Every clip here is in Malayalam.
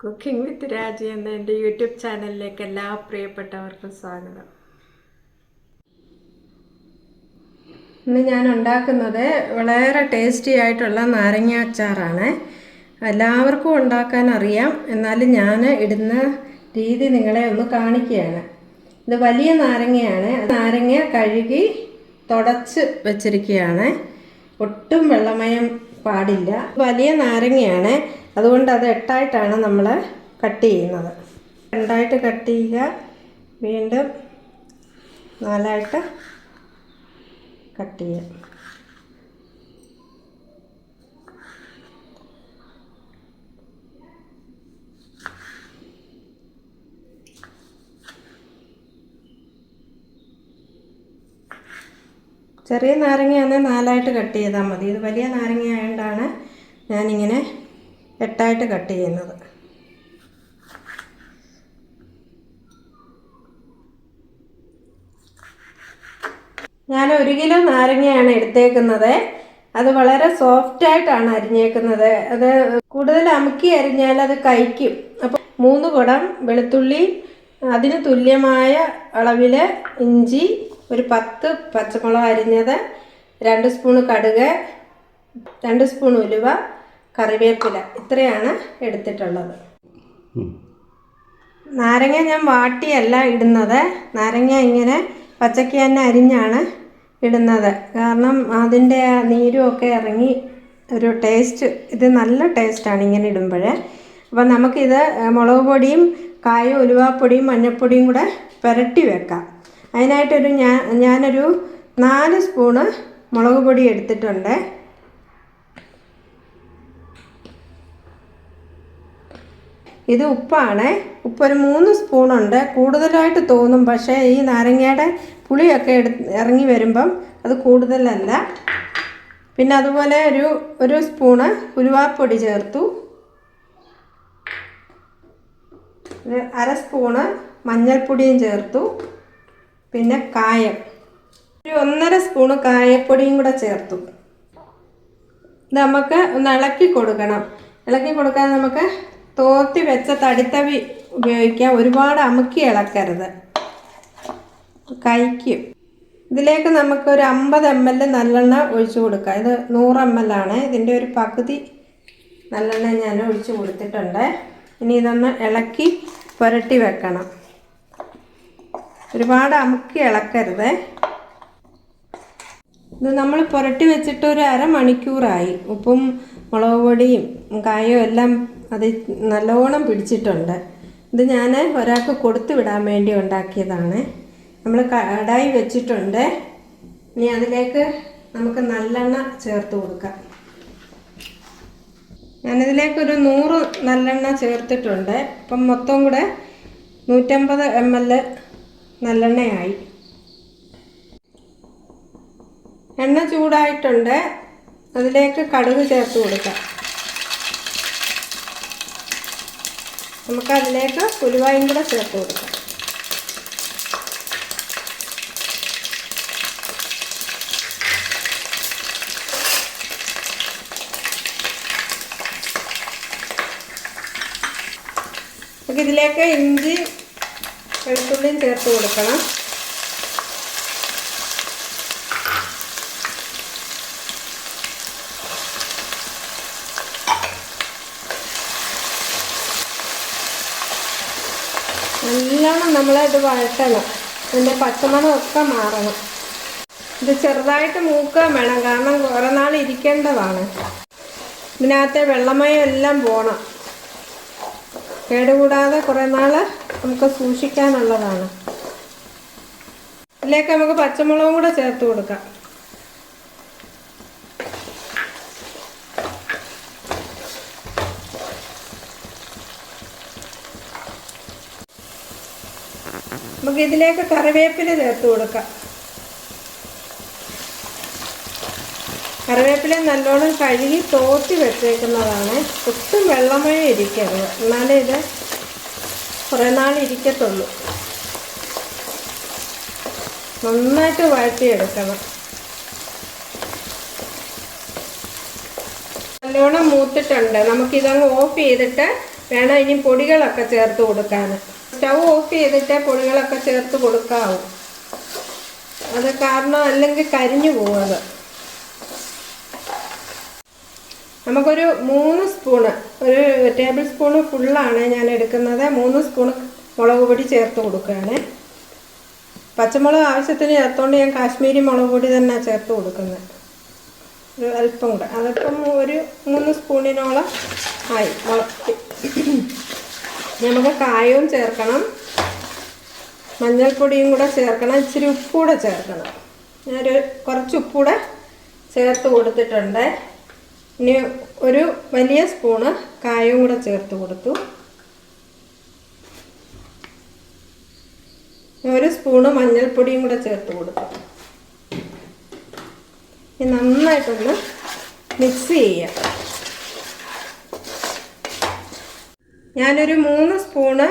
കുക്കിംഗ് വിത്ത് രാജി എന്ന എന്റെ യൂട്യൂബ് ചാനലിലേക്ക് എല്ലാ പ്രിയപ്പെട്ടവർക്കും സ്വാഗതം. ഇന്ന് ഞാൻ ഉണ്ടാക്കുന്നത് വളരെ ടേസ്റ്റി ആയിട്ടുള്ള നാരങ്ങ അച്ചാറാണ്. എല്ലാവർക്കും ഉണ്ടാക്കാൻ അറിയാം. എന്നാലും ഞാൻ ഇടുന്ന രീതി നിങ്ങളെ ഒന്ന് കാണിക്കുകയാണ്. ഇത് വലിയ നാരങ്ങയാണ്. നാരങ്ങ കഴുകി തുടച്ച് വെച്ചിരിക്കുകയാണ്. ഒട്ടും വെള്ളമയം പാടില്ല. വലിയ നാരങ്ങയാണ്. അതുകൊണ്ട് അത് എട്ടായിട്ടാണ് നമ്മൾ കട്ട് ചെയ്യുന്നത്. രണ്ടായിട്ട് കട്ട് ചെയ്യുക. വീണ്ടും നാലായിട്ട് കട്ട് ചെയ്യാം ചെറിയ നാരങ്ങയാണെങ്കിൽ നാലായിട്ട് കട്ട് ചെയ്താൽ മതി. ഇത് വലിയ നാരങ്ങ ആയതുകൊണ്ടാണ് ഞാനിങ്ങനെ എട്ടായിട്ട് കട്ട് ചെയ്യുന്നത്. ഞാൻ ഒരു കിലോ നാരങ്ങയാണ് എടുത്തേക്കുന്നത്. അത് വളരെ സോഫ്റ്റ് ആയിട്ടാണ് അരിഞ്ഞേക്കുന്നത്. അത് കൂടുതൽ അമുക്കി അരിഞ്ഞാൽ അത് കഴിക്കും. അപ്പോൾ മൂന്ന് കുടം വെളുത്തുള്ളി അതിന് തുല്യമായ അളവിൽ ഇഞ്ചി ഒരു പത്ത് പച്ചമുളക് അരിഞ്ഞത് രണ്ട് സ്പൂൺ കടുക് രണ്ട് സ്പൂൺ ഉലുവ കറിവേപ്പില ഇത്രയാണ് എടുത്തിട്ടുള്ളത്. നാരങ്ങ ഞാൻ വാട്ടിയല്ല ഇടുന്നത്. നാരങ്ങ ഇങ്ങനെ പച്ചക്ക് തന്നെ അരിഞ്ഞാണ് ഇടുന്നത്. കാരണം അതിന്റെ ആ നീരും ഒക്കെ ഇറങ്ങി ഒരു ടേസ്റ്റ് ഇത് നല്ല ടേസ്റ്റാണ് ഇങ്ങനെ ഇടുമ്പോഴേ. അപ്പം നമുക്കിത് മുളക് പൊടിയും കായും ഉലുവാപ്പൊടിയും മഞ്ഞൾപ്പൊടിയും കൂടെ പുരട്ടി വെക്കാം. അതിനായിട്ടൊരു ഞാൻ ഞാനൊരു നാല് സ്പൂണ് മുളക് പൊടി എടുത്തിട്ടുണ്ട്. ഇത് ഉപ്പാണ്. ഉപ്പൊരു മൂന്ന് സ്പൂണുണ്ട്. കൂടുതലായിട്ട് തോന്നും പക്ഷേ ഈ നാരങ്ങയുടെ പുളിയൊക്കെ എടു ഇറങ്ങി വരുമ്പം അത് കൂടുതലല്ല. പിന്നെ അതുപോലെ ഒരു ഒരു സ്പൂണ് ഉലുവാപ്പൊടി ചേർത്തു. അര സ്പൂണ് മഞ്ഞൾപ്പൊടിയും ചേർത്തു. പിന്നെ കായം. ഒരു ഒന്നര സ്പൂണ് കായപ്പൊടിയും കൂടെ ചേർത്തു. ഇത് നമുക്ക് ഒന്ന് ഇളക്കി കൊടുക്കണം. ഇളക്കി കൊടുക്കാൻ നമുക്ക് തോത്തി വെച്ച തടിത്തവി ഉപയോഗിക്കാം. ഒരുപാട് അമുക്കി ഇളക്കരുത്. കഴിക്കും. ഇതിലേക്ക് നമുക്ക് ഒരു അമ്പത് എം എൽ നല്ലെണ്ണ ഒഴിച്ചു കൊടുക്കാം. ഇത് നൂറ് എം എൽ ആണ്. ഇതിന്റെ ഒരു പകുതി നല്ലെണ്ണ ഞാൻ ഒഴിച്ചു കൊടുത്തിട്ടുണ്ട്. ഇനി ഇതൊന്ന് ഇളക്കി പുരട്ടി വെക്കണം. ഒരുപാട് അമുക്കി ഇളക്കരുത്. ഇത് നമ്മൾ പുരട്ടി വെച്ചിട്ട് ഒരു അരമണിക്കൂറായി. ഉപ്പും മുളക് പൊടിയും കായും എല്ലാം അത് നല്ലോണം പിടിച്ചിട്ടുണ്ട്. ഇത് ഞാൻ ഒരാൾക്ക് കൊടുത്തു വിടാൻ വേണ്ടി ഉണ്ടാക്കിയതാണ്. നമ്മൾ കടായി വെച്ചിട്ടുണ്ട്. ഇനി അതിലേക്ക് നമുക്ക് നല്ലെണ്ണ ചേർത്ത് കൊടുക്കാം. ഞാനിതിലേക്ക് ഒരു നൂറ് നല്ലെണ്ണ ചേർത്തിട്ടുണ്ട്. അപ്പം മൊത്തം കൂടെ നൂറ്റമ്പത് എം എൽ നല്ലെണ്ണയായി. എണ്ണ ചൂടായിട്ടുണ്ട്. അതിലേക്ക് കടുക് ചേർത്ത് കൊടുക്കാം. നമുക്ക് അതിലേക്ക് ഉലുവായും കൂടെ ചേർത്ത് കൊടുക്കാം. നമുക്ക് ഇതിലേക്ക് ഇഞ്ചി വെളുത്തുള്ളിയും ചേർത്ത് കൊടുക്കണം. നല്ലോണം നമ്മളത് വഴറ്റണം. പച്ചമണം പച്ചമണമൊക്കെ മാറണം. ഇത് ചെറുതായിട്ട് മൂക്കാൻ വേണം. കാരണം കുറേ നാൾ ഇരിക്കേണ്ടതാണ്. ഇതിനകത്തെ വെള്ളമയം എല്ലാം പോകണം കേടുകൂടാതെ കുറേ നാൾ നമുക്ക് സൂക്ഷിക്കാനുള്ളതാണ്. ഇതിലേക്ക് നമുക്ക് പച്ചമുളകും കൂടെ ചേർത്ത് കൊടുക്കാം. നമുക്ക് ഇതിലേക്ക് കറിവേപ്പില ചേർത്ത് കൊടുക്കാം. കറിവേപ്പില നല്ലോണം കഴുകി തോത്തി വെച്ചേക്കുന്നതാണ്. ഒട്ടും വെള്ളമായി ഇരിക്കരുത്. എന്നാലേ ഇത് കുറേ നാൾ ഇരിക്കത്തുള്ളൂ. നന്നായിട്ട് വഴറ്റിയെടുക്കണം. നല്ലോണം മൂത്തിട്ടുണ്ട്. നമുക്കിതങ്ങ് ഓഫ് ചെയ്തിട്ട് വേണം ഇനി പൊടികളൊക്കെ ചേർത്ത് കൊടുക്കാൻ. സ്റ്റൗ ഓഫ് ചെയ്തിട്ട് പൊടികളൊക്കെ ചേർത്ത് കൊടുക്കാവൂ. അത് കാരണം അല്ലെങ്കിൽ കരിഞ്ഞു പോകും അത് നമുക്കൊരു മൂന്ന് സ്പൂണ് ഒരു ടേബിൾ സ്പൂണ് ഫുള്ളാണ് ഞാൻ എടുക്കുന്നത്. മൂന്ന് സ്പൂണ് മുളക് പൊടി ചേർത്ത് കൊടുക്കുകയാണ്. പച്ചമുളക് ആവശ്യത്തിന് ചേർത്തുകൊണ്ട് ഞാൻ കാശ്മീരി മുളക് പൊടി തന്നെ ചേർത്ത് കൊടുക്കുന്നത്. ഒരു അല്പം കൂടെ. അതിപ്പം ഒരു മൂന്ന് സ്പൂണിനോളം ആയി. മുളക് നമുക്ക് കായവും ചേർക്കണം. മഞ്ഞൾപ്പൊടിയും കൂടെ ചേർക്കണം. ഇച്ചിരി ഉപ്പൂടെ ചേർക്കണം. ഞാനൊരു കുറച്ച് ഉപ്പൂടെ ചേർത്ത് കൊടുത്തിട്ടുണ്ട്. ഇനി ഒരു വലിയ സ്പൂണ് കായവും കൂടെ ചേർത്ത് കൊടുത്തു. ഒരു സ്പൂണ് മഞ്ഞൾപ്പൊടിയും കൂടെ ചേർത്ത് കൊടുത്തു. ഇനി നന്നായിട്ടൊന്ന് മിക്സ് ചെയ്യാം. ഞാനൊരു മൂന്ന് സ്പൂണ്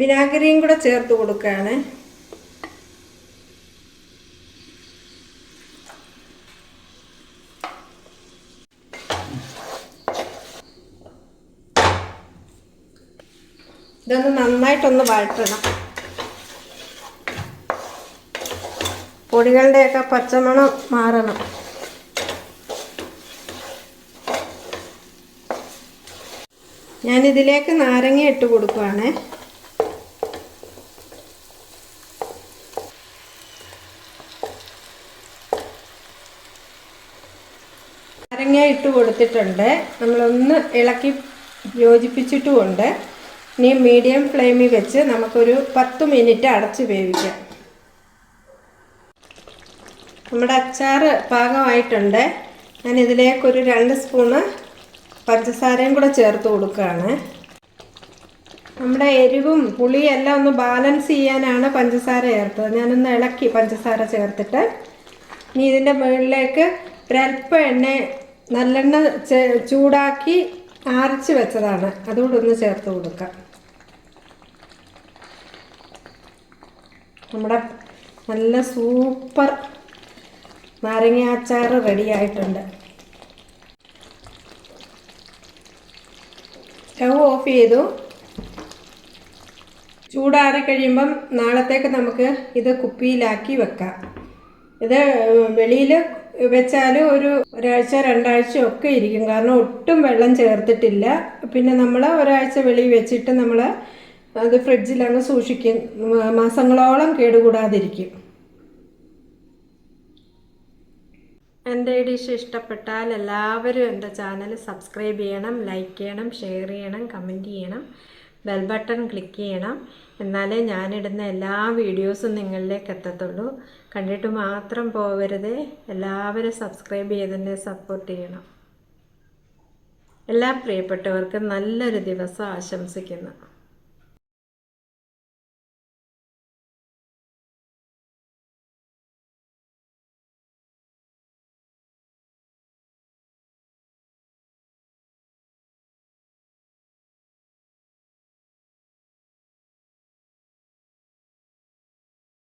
വിനാഗിരിയും കൂടെ ചേർത്ത് കൊടുക്കുകയാണ്. ഇതൊന്ന് നന്നായിട്ടൊന്ന് വഴറ്റണം. പൊടികളുടെയൊക്കെ പച്ചമണം മാറണം. ഞാനിതിലേക്ക് നാരങ്ങ ഇട്ട് കൊടുക്കുവാണ്. നാരങ്ങ ഇട്ട് കൊടുത്തിട്ടുണ്ട്. നമ്മളൊന്ന് ഇളക്കി യോജിപ്പിച്ചിട്ടുമുണ്ട്. ഇനി മീഡിയം ഫ്ലെയിമിൽ വെച്ച് നമുക്കൊരു പത്ത് മിനിറ്റ് അടച്ച് വേവിക്കാം. നമ്മുടെ അച്ചാർ പാകമായിട്ടുണ്ട്. ഞാൻ ഇതിലേക്കൊരു രണ്ട് സ്പൂണ് പഞ്ചസാരയും കൂടെ ചേർത്ത് കൊടുക്കുകയാണ്. നമ്മുടെ എരിവും പുളിയും എല്ലാം ഒന്ന് ബാലൻസ് ചെയ്യാനാണ് പഞ്ചസാര ചേർത്തത്. ഞാനൊന്ന് ഇളക്കി പഞ്ചസാര ചേർത്തിട്ട് ഇനി ഇതിന്റെ മുകളിലേക്ക് ഒരൽപ്പം എണ്ണ നല്ലെണ്ണ ചൂടാക്കി ആർച്ച് വെച്ചതാണ്. അതുകൂടെ ഒന്ന് ചേർത്ത് കൊടുക്കാം. നമ്മുടെ നല്ല സൂപ്പർ നാരങ്ങ അച്ചാർ റെഡി ആയിട്ടുണ്ട്. സ്റ്റൗ ഓഫ് ചെയ്തു. ചൂടാറി കഴിയുമ്പം നാളത്തേക്ക് നമുക്ക് ഇത് കുപ്പിയിലാക്കി വെക്കാം. ഇത് വെളിയിൽ വെച്ചാൽ ഒരു ഒരാഴ്ച രണ്ടാഴ്ച ഒക്കെ ഇരിക്കും. കാരണം ഒട്ടും വെള്ളം ചേർത്തിട്ടില്ല. പിന്നെ നമ്മൾ ഒരാഴ്ച വെളിയിൽ വെച്ചിട്ട് നമ്മൾ അത് ഫ്രിഡ്ജിൽ അങ്ങ് സൂക്ഷിക്കും. മാസങ്ങളോളം കേടുകൂടാതിരിക്കും. എന്റെ ഡിഷ് ഇഷ്ടപ്പെട്ടാൽ എല്ലാവരും എന്റെ ചാനൽ സബ്സ്ക്രൈബ് ചെയ്യണം ലൈക്ക് ചെയ്യണം ഷെയർ ചെയ്യണം കമന്റ് ചെയ്യണം. ബെൽ ബട്ടൺ ക്ലിക്ക് ചെയ്യണം. എന്നാലേ ഞാനിടുന്ന എല്ലാ വീഡിയോസും നിങ്ങളിലേക്ക് എത്തത്തുള്ളൂ. കണ്ടിട്ട് മാത്രം പോകരുത് എല്ലാവരും സബ്സ്ക്രൈബ് ചെയ്തെന്നെ സപ്പോർട്ട് ചെയ്യണം. എല്ലാ പ്രിയപ്പെട്ടവർക്കും നല്ലൊരു ദിവസം ആശംസിക്കുന്നു.